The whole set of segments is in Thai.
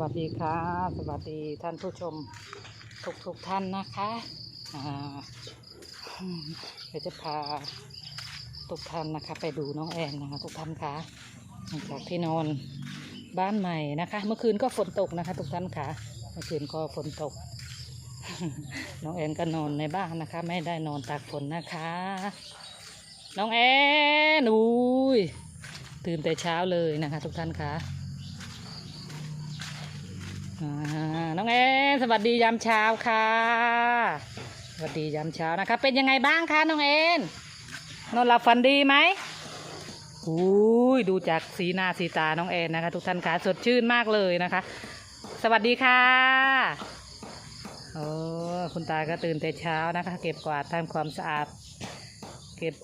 วัสดีค่ะ สวัสดีท่านผู้ชมทุกทุกๆท่านนะคะอ่าเดี๋ยวจะพาทุกท่านนะคะ ไปดูน้องแอนนะคะทุกท่านคะหลังจากที่นอนบ้านใหม่นะคะ เมื่อคืนก็ฝนตกนะคะ ทุกท่านคะเมื่อคืนก็ฝนตก น้องแอนก็นอนในบ้านนะคะ ไม่ได้นอนตากฝนนะคะ น้องแอนอุ้ยตื่นแต่เช้าเลยนะคะ ทุกท่านคะอ่า น้องเอสวัสดียามเช้าค่ะ สวัสดียามเช้านะคะ เป็นยังไงบ้างคะน้องเอ็นนอนหลับฝันดีไหมอุ้ยดูจากสีหน้าสีตาน้องเอ็นนะคะ ทุกท่านคะสดชื่นมากเลยนะคะ สวัสดีค่ะโอ้คุณตาก็ตื่นแต่เช้านะคะ เก็บกวาดทำความสะอาด เก็บ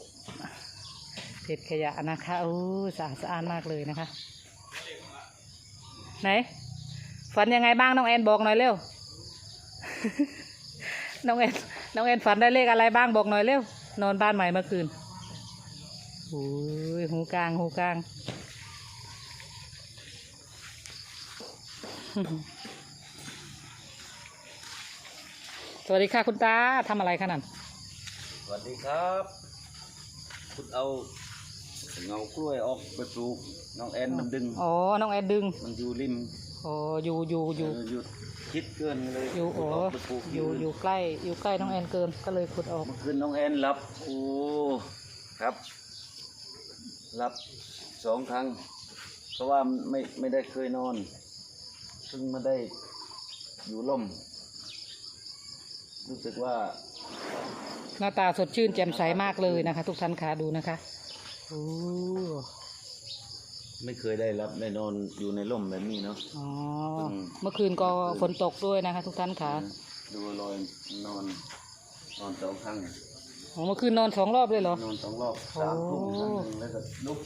เก็บขยะนะคะโอ้สะอาดสะอาดมากเลยนะคะ ไหน ฝันยังไงบ้างน้องแอนบอกหน่อยเร็ว น้องแอนน้องแอนฝันได้เลขอะไรบ้างบอกหน่อยเร็ว นอนบ้านใหม่เมื่อคืนโอ้ยหูกลางหูกลาง สวัสดีค่ะคุณตาทำอะไรคะนั่นสวัสดีครับ คุณเอาเงากล้วยออกไปปลูกน้องแอนมันดึง อ๋อ น้องแอนดึง มันอยู่ริม อ๋ออยู่อยู่อยู่เหยุดคิดเกินเลยอยู่ขุโอ้ดออกไปปลูกอยู่อยู่ใกล้อยู่ใกล้น้องแอนเกินก็เลยขุดออก เมื่อคืนน้องแอนหลับโอ้ครับหลับสองครั้ง เพราะว่าไม่ไม่ได้เคยนอนเพิ่งมาได้อยู่ล่ม รู้สึกว่า หน้าตาสดชื่นแจ่มใสมากเลยนะคะ ทุกท่านคะดูนะคะโอ้ ไม่เคยได้รับได้นอนอยู่ในร่มแบบนี้เนาะ อ๋อ อืม เมื่อคืนก็ฝนตกด้วยนะคะ ทุกท่านคะดูรอยนอน นอนสองครั้งอ๋อเมื่อคืนนอนสองรอบเลยเหรอ นอนสองรอบโอ้สามทุ่มครั้งหนึ่งแล้วก็ลุก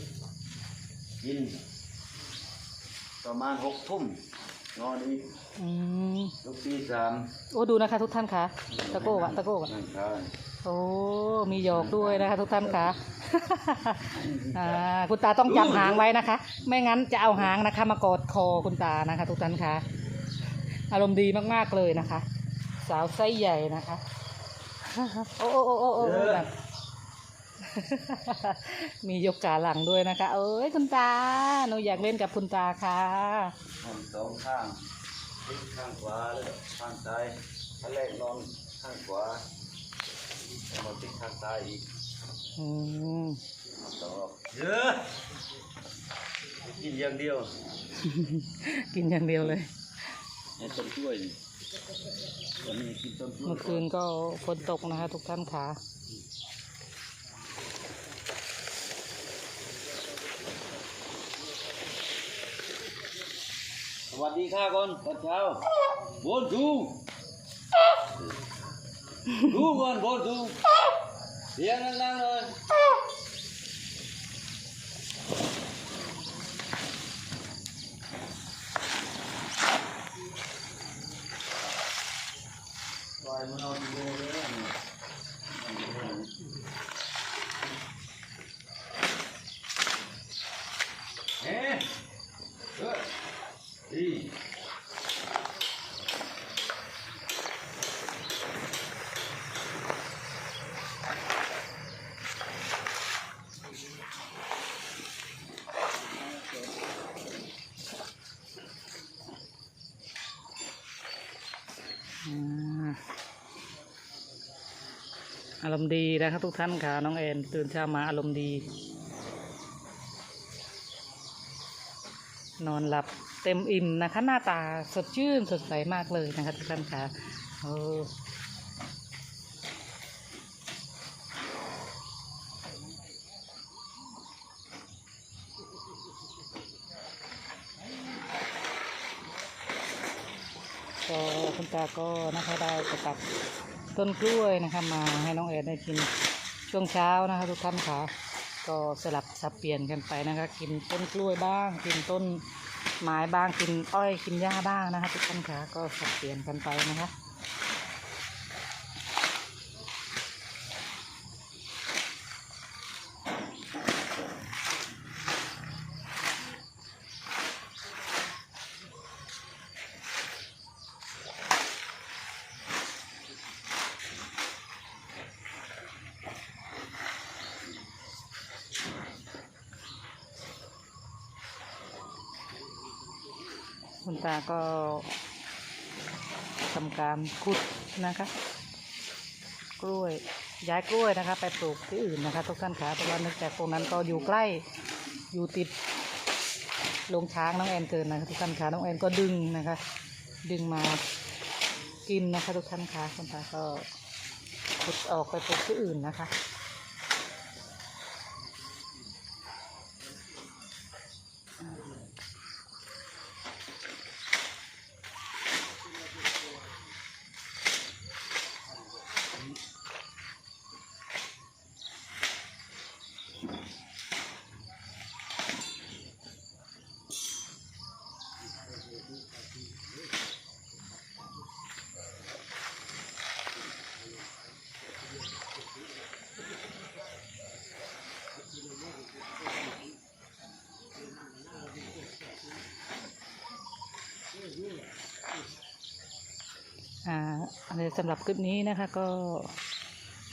กิน ประมาณหกทุ่มนอนอีกอืม ลุกตีสามโอ้ดูนะคะ ทุกท่านคะตะโก้วะตะโก้วะนั่งทานโอ้ มีหยอกด้วยนะคะ ทุกท่านคะ อ่าคุณตาต้องจับหางไว้นะคะ ไม่งั้นจะเอาหางนะคะ มากอดคอคุณตานะคะ ทุกท่านคะอารมณ์ดีมากๆเลยนะคะ สาวไส้ใหญ่นะคะ โอ้โอ้โอ้โอ้โอ้แบบมียกขาหลังด้วยนะคะ เอ้ยคุณตาหนูอยากเล่นกับคุณตาค่ะนอนสองข้างพลิกข้างขวาแล้วก็ข้างซ้ายขั้นแรกนอนข้างขวาแล้วมาพลิกข้างซ้ายอีก อืมนอนสองรอบเยอะกินอย่างเดียว กินอย่างเดียวเลยไอ้ต้นกล้วยนี่วันนี้กินต้นกล้วยเมื่อคืนก็ฝนตกนะคะทุกท่านค่ะสวัสดีค่ะก่อนตอนเช้าบนดูดูก่อนบนดู เสียงดังๆเลยวายมันเอาดีเลยเนี่ยเอ๊ะเฮ้ยดี อารมณ์ดีนะครับทุกท่านค่ะน้องแอนตื่นเช้ามาอารมณ์ดี นอนหลับเต็มอิ่มนะคะ หน้าตาสดชื่นสดใสมากเลยนะครับทุกท่านค่ะโอ้ก็ คุณตาก็นะคะได้ประตัดต้นกล้วยนะคะมาให้น้องแอนได้กินช่วงเช้านะคะทุกท่านค่ะก็สลับสับเปลี่ยนกันไปนะคะกินต้นกล้วยบ้าง กินต้นไม้บ้างกินอ้อยกินหญ้าบ้างนะคะทุกท่านค่ะก็สับเปลี่ยนกันไปนะคะ คุณตาก็ทำการขุดนะคะ กล้วยย้ายกล้วยนะคะ ไปปลูกที่อื่นนะคะ ทุกท่านคะเพราะว่าเนื่องจากตรงนั้นก็อยู่ใกล้อยู่ติดโรงช้างน้องแอนเกินนะคะทุกท่านคะน้องแอนก็ดึงนะคะ ดึงมากินนะคะ ทุกท่านคะคุณตาก็ขุดออกไปปลูกที่อื่นนะคะ อ่าอันสำหรับคลิปนี้นะคะก็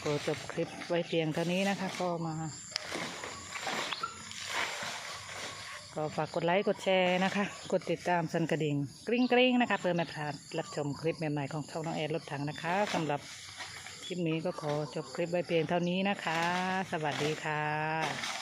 ก็จบคลิปไว้เพียงเท่านี้นะคะ ก็มา ก็ฝากกดไลค์กดแชร์นะคะ กดติดตามสันกระดิ่งกริ๊งกริ๊งนะคะ เพื่อไม่พลาดรับชมคลิปใหม่ๆของช่องน้องแอดรถถังนะคะสำหรับคลิปนี้ก็ขอจบคลิปไว้เพียงเท่านี้นะคะ สวัสดีค่ะ